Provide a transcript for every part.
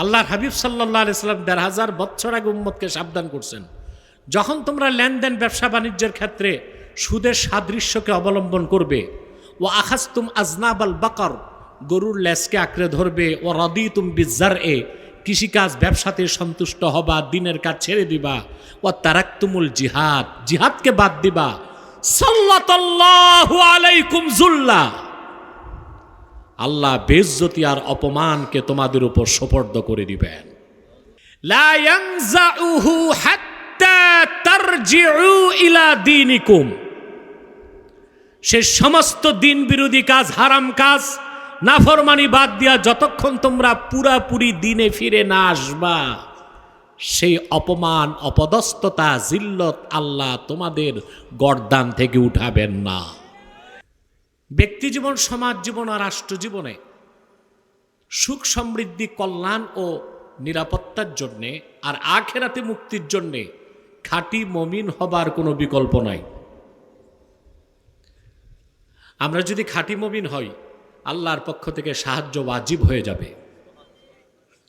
আল্লাহর হাবিব আলাইহি সাল্লাম দেড় হাজার বছর আগে উম্মতকে সাবধান করছেন। যখন তোমরা লেনদেন, ব্যবসা বাণিজ্যের ক্ষেত্রে সুদের সাদৃশ্যকে অবলম্বন করবে ও আখাস্তুম আজনাবাল বাকর গরুর লেসকে আঁকড়ে ধরবে ও রদি তুম বিজার এ কৃষিকাজ ব্যবসাতে সন্তুষ্ট হবা, দিনের কাজ ছেড়ে দিবা ও তারাক্তুমুল জিহাদ জিহাদকে বাদ দিবা। সাল্লাতাল্লাহু আলাইকুম জুল্লা। আল্লাহ বেজ্জতি আর অপমানকে তোমাদের উপর সোপর্দ করে দিবেন। সে সমস্ত দিন বিরোধী কাজ, হারাম কাজ, নাফরমানি বাদ দিয়া যতক্ষণ তোমরা পুরাপুরি দিনে ফিরে না আসবা, সেই অপমান, অপদস্থতা, জিল্লত আল্লাহ তোমাদের গর্দান থেকে উঠাবেন না। ব্যক্তি জীবন, সমাজ জীবন আর রাষ্ট্র জীবনে সুখ সমৃদ্ধি, কল্যাণ ও নিরাপত্তার জন্যে আর আখেরাতে মুক্তির জন্যে খাঁটি মমিন হবার কোনো বিকল্প নাই। আমরা যদি খাঁটি মমিন হই, আল্লাহর পক্ষ থেকে সাহায্য ওয়াজিব হয়ে যাবে।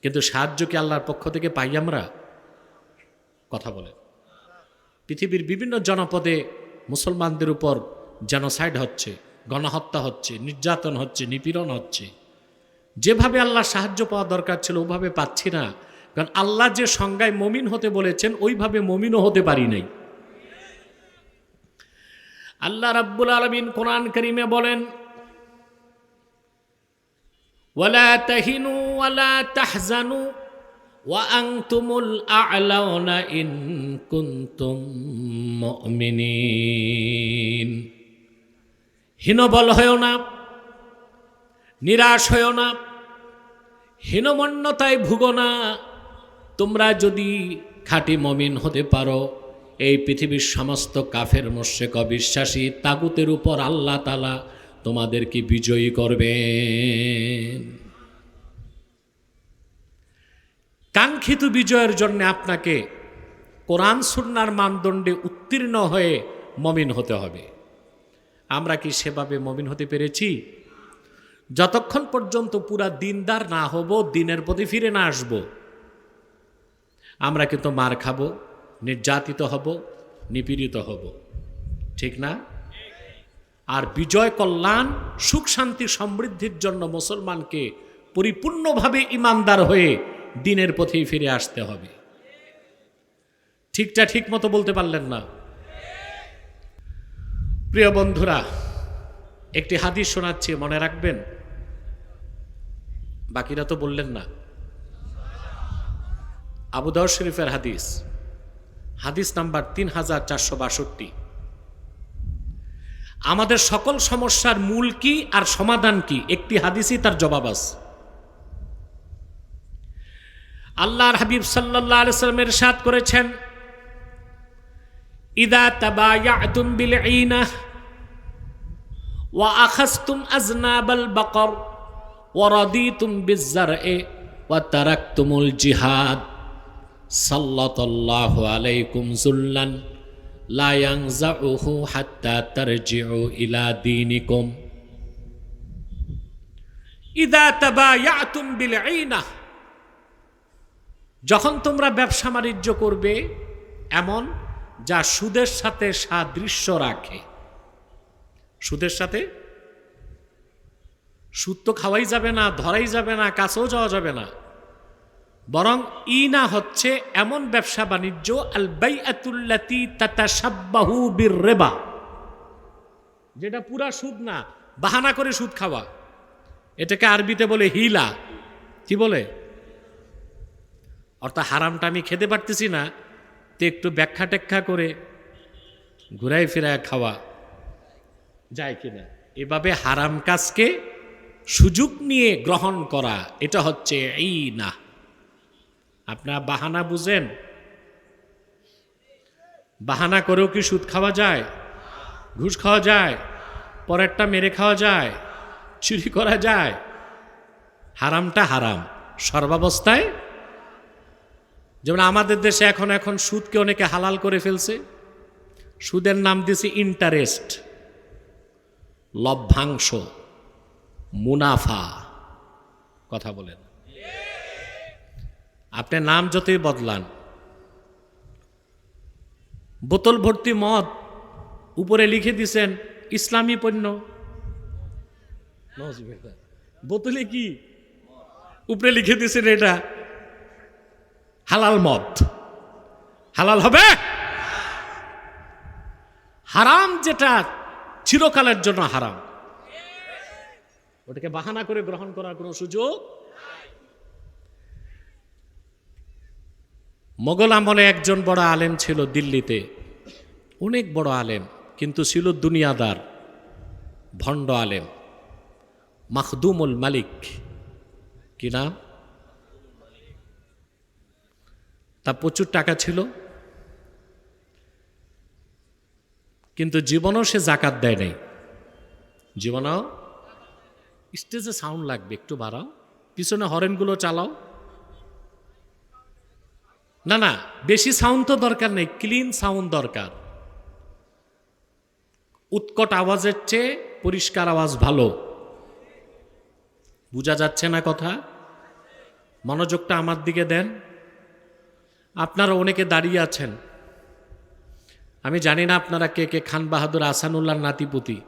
কিন্তু সাহায্য কি আল্লাহর পক্ষ থেকে পাই আমরা? কথা বলেন। পৃথিবীর বিভিন্ন জনপদে মুসলমানদের উপর জেনোসাইড হচ্ছে। গণহত্যা হচ্ছে নির্যাতন হচ্ছে নিপীড়ন হচ্ছে যেভাবে আল্লাহ সাহায্য পাওয়া দরকার ছিল ওভাবে পাচ্ছি না কারণ আল্লাহ যে সংজ্ঞায় মমিন হতে বলেছেন ওইভাবে মমিনও হতে পারি নাই আল্লাহ রাব্বুল আলমিন কোরআন করিমে বলেন ওয়ালা তাহিনু ওয়ালা তাহজানু وأنتم الأعلون إن كنتم مؤمنين হীনবল হয়েও না, নিরাশ হয়েও না, হীনমন্যতায় ভুগো না। তোমরা যদি খাঁটি মমিন হতে পারো, এই পৃথিবীর সমস্ত কাফের মোশেক অবিশ্বাসী তাগুতের উপর আল্লাহ তালা তোমাদেরকে বিজয়ী করবেন? কাঙ্ক্ষিত বিজয়ের জন্য আপনাকে কোরআন, সুন্নার মানদণ্ডে উত্তীর্ণ হয়ে মমিন হতে হবে। আমরা কি সেভাবে মমিন হতে পেরেছি? যতক্ষণ পর্যন্ত পুরা দিনদার না হব, দিনের প্রতি ফিরে না আসব। আমরা কিন্তু মার খাব, নির্যাতিত হব, নিপীড়িত হব। ঠিক না? আর বিজয় কল্যাণ, সুখ শান্তি সমৃদ্ধির জন্য মুসলমানকে পরিপূর্ণভাবে ইমানদার হয়ে দিনের পথেই ফিরে আসতে হবে। ঠিকটা ঠিক মতো বলতে পারলেন না? প্রিয় বন্ধুরা, একটি হাদিস শোনাচ্ছি, মনে রাখবেন? বাকিরা তো বললেন না। আবুদাউ শরীফের হাদিস হাদিস নাম্বার তিন হাজার চারশো বাষট্টি। আমাদের সকল সমস্যার মূল কি আর সমাধান কি? একটি হাদিসই তার জবাব আছে। আল্লাহর হাবিব সাল্লাল্লাহু আলাইহি সাল্লামের সাথ করেছেন ইদা তাবায়াতুম বিল ঈনাহ ওয়া আখাসতুম আজনাবাল বাকর ওয়া রাদিতুম বিজ-জার'i ওয়া তারাকতুমুল জিহাদ সাল্লাল্লাহু আলাইকুম যুল্লান লা ইয়ানজাউহু হাত্তা তারজিউ ইলা দীনিকুম ইদা তাবায়াতুম বিল ঈনাহ যখন তোমরা ব্যবসা বাণিজ্য করবে এমন যা সুদের সাথে সাদৃশ্য রাখে। সুদের সাথে? সুদ তো খাওয়াই যাবে না, ধরাই যাবে না, কাছেও যাওয়া যাবে না। বরং ইনা হচ্ছে এমন ব্যবসা বাণিজ্য আল বাইআতুল্লাতি তাতাশাব্বাহু বির রেবা যেটা পুরা সুদ না, বাহানা করে সুদ খাওয়া। এটাকে আরবিতে বলে হিলা। কি বলে? অর্থাৎ হারামটা আমি খেতে পারতেছি না তো একটু ব্যাখ্যা টেখ্যা করে ঘুরাই ফিরায় খাওয়া যায় কিনা? এভাবে হারাম কাজকে সুযোগ নিয়ে গ্রহণ করা, এটা হচ্ছে এই না আপনার বাহানা বুঝেন? বাহানা করেও কি সুদ খাওয়া যায়? ঘুষ খাওয়া যায়? পরেরটা মেরে খাওয়া যায়? চুরি করা যায়? হারামটা হারাম। সর্বাবস্থায় যেমন আমাদের দেশে এখন এখন সুদকে অনেকে হালাল করে ফেলছে। সুদের নাম দিয়েছে ইন্টারেস্ট লভ্যাংশ মুনাফা। কথা বলেন। আপনি নাম যতই বদলান বোতল ভর্তি মদ উপরে লিখে দিছেন ইসলামী পণ্য। বোতলে কি? উপরে লিখে দিছেন এটা। হালাল মদ। হালাল হবে? হারাম যেটা চিরকালের জন্য হারাম। ওটাকে বাহানা করে গ্রহণ করার কোনো সুযোগ মোগল আমলে একজন বড় আলেম ছিল দিল্লিতে। অনেক বড় আলেম, কিন্তু ছিল দুনিয়াদার, ভণ্ড আলেম। মাখদুমুল মালিক। কি নাম? তার প্রচুর টাকা ছিল। কিন্তু জীবনও সে জাকাত দেয় নাই। জীবনও স্টেজে সাউন্ড লাগবে, একটু বাড়াও। পিছনে হরেনগুলো চালাও। না না, বেশি সাউন্ড তো দরকার নেই ক্লিন সাউন্ড দরকার। উৎকট আওয়াজের চেয়ে পরিষ্কার আওয়াজ ভালো। বোঝা যাচ্ছে না কথা? মনোযোগটা আমার দিকে দেন। আপনারা অনেকে দাঁড়িয়ে আছেন। আমি জানি না আপনারা কে কে খান বাহাদুর আসানুল্লাহ নাতিপুতি।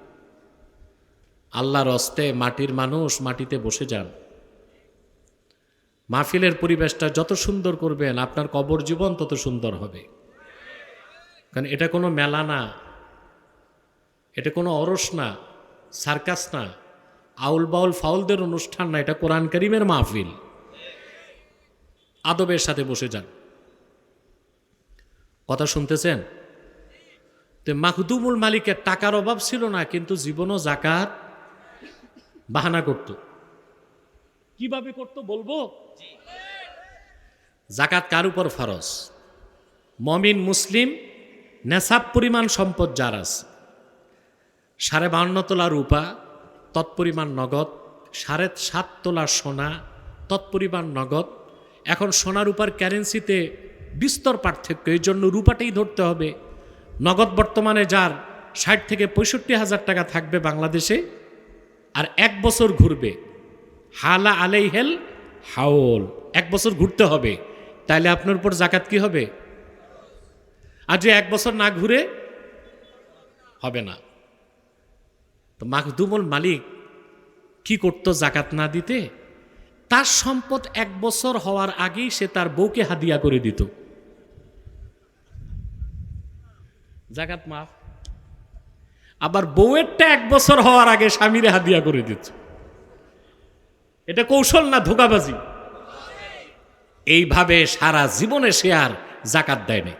আল্লাহর অস্তে মাটির মানুষ মাটিতে বসে যান। মাহফিলের পরিবেশটা যত সুন্দর করবেন, আপনার কবর জীবন তত সুন্দর হবে। কারণ এটা কোনো মেলা না। এটা কোনো অরস না, সার্কাস না আউল বাউল ফাউলদের অনুষ্ঠান না, এটা কোরআন করিমের মাহফিল। আদবের সাথে বসে যান। কথা শুনতেছেন? তো মাহদুমুল মালিকের টাকার অভাব ছিল না, কিন্তু জীবনও জাকাত বাহানা করত। কীভাবে করত বলব? জাকাত কার উপর ফরজ? মমিন, মুসলিম, নেশাব পরিমাণ সম্পদ যার আছে। সাড়ে বান্ন তোলা রূপা, তৎপরিমাণ নগদ, সাড়ে সাত তোলা সোনা, তৎপরিমাণ নগদ। এখন সোনা রূপার ক্যারেন্সিতে বিস্তর পার্থক্য। এই জন্য রূপাটাই ধরতে হবে। নগদ বর্তমানে যার ষাট থেকে পঁয়ষট্টি হাজার টাকা থাকবে বাংলাদেশে আর এক বছর ঘুরবে। হালা আলাই হেল হাওল। এক বছর ঘুরতে হবে। তাইলে আপনার উপর জাকাত কি হবে? আর যে এক বছর না ঘুরে হবে না। তো মাকদুমুল মালিক কি করতো জাকাত না দিতে? তার সম্পদ এক বছর হওয়ার আগেই সে তার বউকে হাদিয়া করে দিত। জাকাত মাফ। আবার বউয়েরটা এক বছর হওয়ার আগে স্বামীরে হাদিয়া করে দিত এটা কৌশল না ধোকাবাজি? এইভাবে সারা জীবনে সে আর জাকাত দেয়নি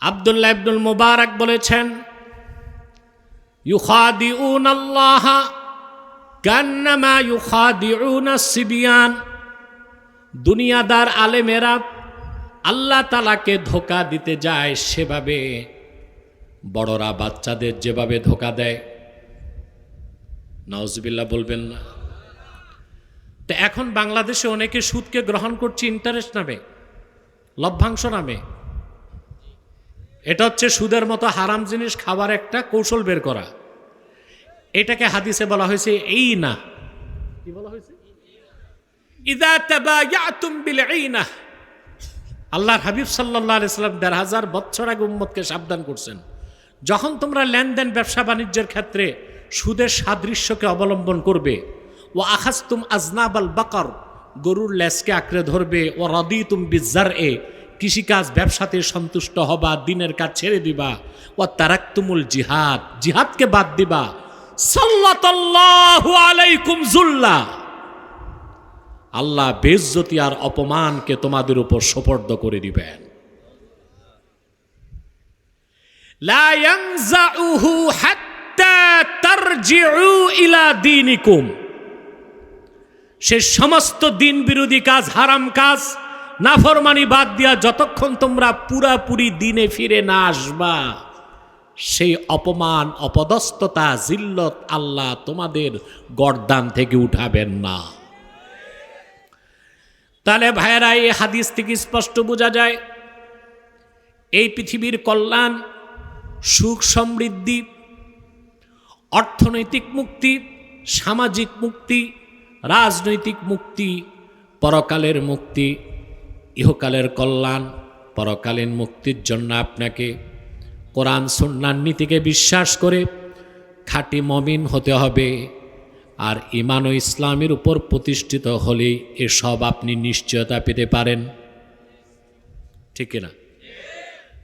আবদুল্লাহ ইবনুল মুবারক বলেছেন ইউখাদিউন আল্লাহ কান্নামা ইউখাদিউন সিবিয়ান। দুনিয়াদার আলেমেরা আল্লাহ তালাকে ধোকা দিতে যায় সেভাবে। বড়রা বাচ্চাদের যেভাবে ধোকা দেয়। নওয়াজবিল্লা বলবেন না। তো এখন বাংলাদেশে অনেকে সুদকে গ্রহণ করছে ইন্টারেস্ট নামে, লভ্যাংশ নামে। এটা হচ্ছে সুদের মতো হারাম জিনিস খাবার একটা কৌশল বের করা। এটাকে হাদিসে বলা হয়েছে এই না কি বলা হয়েছে? ইদা ঈনা আল্লাহর হাবিব সাল্লাল্লাহু আলাইহি সাল্লাম দেড় হাজার বছর আগে উম্মতকে সাবধান করছেন। যখন তোমরা লেনদেন, ব্যবসা বাণিজ্যের ক্ষেত্রে সুদের সাদৃশ্যকে অবলম্বন করবে ও আখাস্তুম আজনাবাল বাকর, গরুর লেসকে আঁকড়ে ধরবে ও রদি তুম বিজ্জার এ কৃষিকাজ ব্যবসাতে সন্তুষ্ট হবা, দিনের কাজ ছেড়ে দিবা ও তারাক্তুমুল জিহাদ, জিহাদকে বাদ দিবা। সাল্লাতাল্লাহু আলাইকুম জুল্লা। আল্লাহ বেজ্জতি আর অপমানকে তোমাদের উপর সোপর্দ করে দিবেন। সে সমস্ত দিন বিরোধী কাজ, হারাম কাজ, নাফরমানি বাদ দিয়া যতক্ষণ তোমরা পুরাপুরি দিনে ফিরে না আসবা, সেই অপমান, অপদস্থতা, জিল্লত আল্লাহ তোমাদের গর্দান থেকে উঠাবেন না। তাহলে ভাইয়েরা, এই হাদিস থেকে স্পষ্ট বোঝা যায়, এই পৃথিবীর কল্যাণ, সুখ সমৃদ্ধি, অর্থনৈতিক মুক্তি, সামাজিক মুক্তি, রাজনৈতিক মুক্তি, পরকালের মুক্তি, ইহকালের কল্যাণ, পরকালীন মুক্তির জন্য আপনাকে কোরআন, সুন্নার নীতিকে বিশ্বাস করে খাঁটি মমিন হতে হবে। আর ইমান ও ইসলামের উপর প্রতিষ্ঠিত হলেই এসব আপনি নিশ্চয়তা পেতে পারেন। ঠিক কিনা?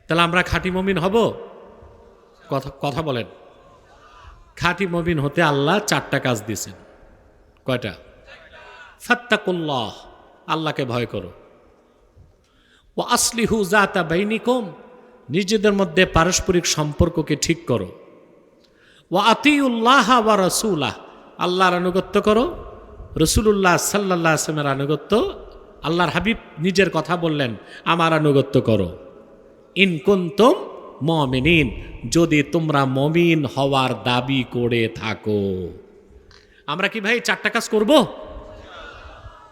তাহলে আমরা খাঁটি মমিন হব? কথা কথা বলেন। খাঁটি মমিন হতে আল্লাহ চারটা কাজ দিয়েছেন। কয়টা? ফাত্তাকুল্লাহ, আল্লাহকে ভয় করো। ও আসলিহু জাতা বাইনিকম, নিজেদের মধ্যে পারস্পরিক সম্পর্ককে ঠিক করো। ও আতিউল্লাহ ওয়া রসুলাহ আল্লাহর আনুগত্য করো। রসুলুল্লাহ সাল্লাহ আসলামের আনুগত্য, আল্লাহর হাবিব নিজের কথা বললেন, আমার আনুগত্য করো। ইনকুন্তম মমিন যদি তোমরা মমিন হওয়ার দাবি করে থাকো। আমরা কি ভাই চারটা কাজ করব?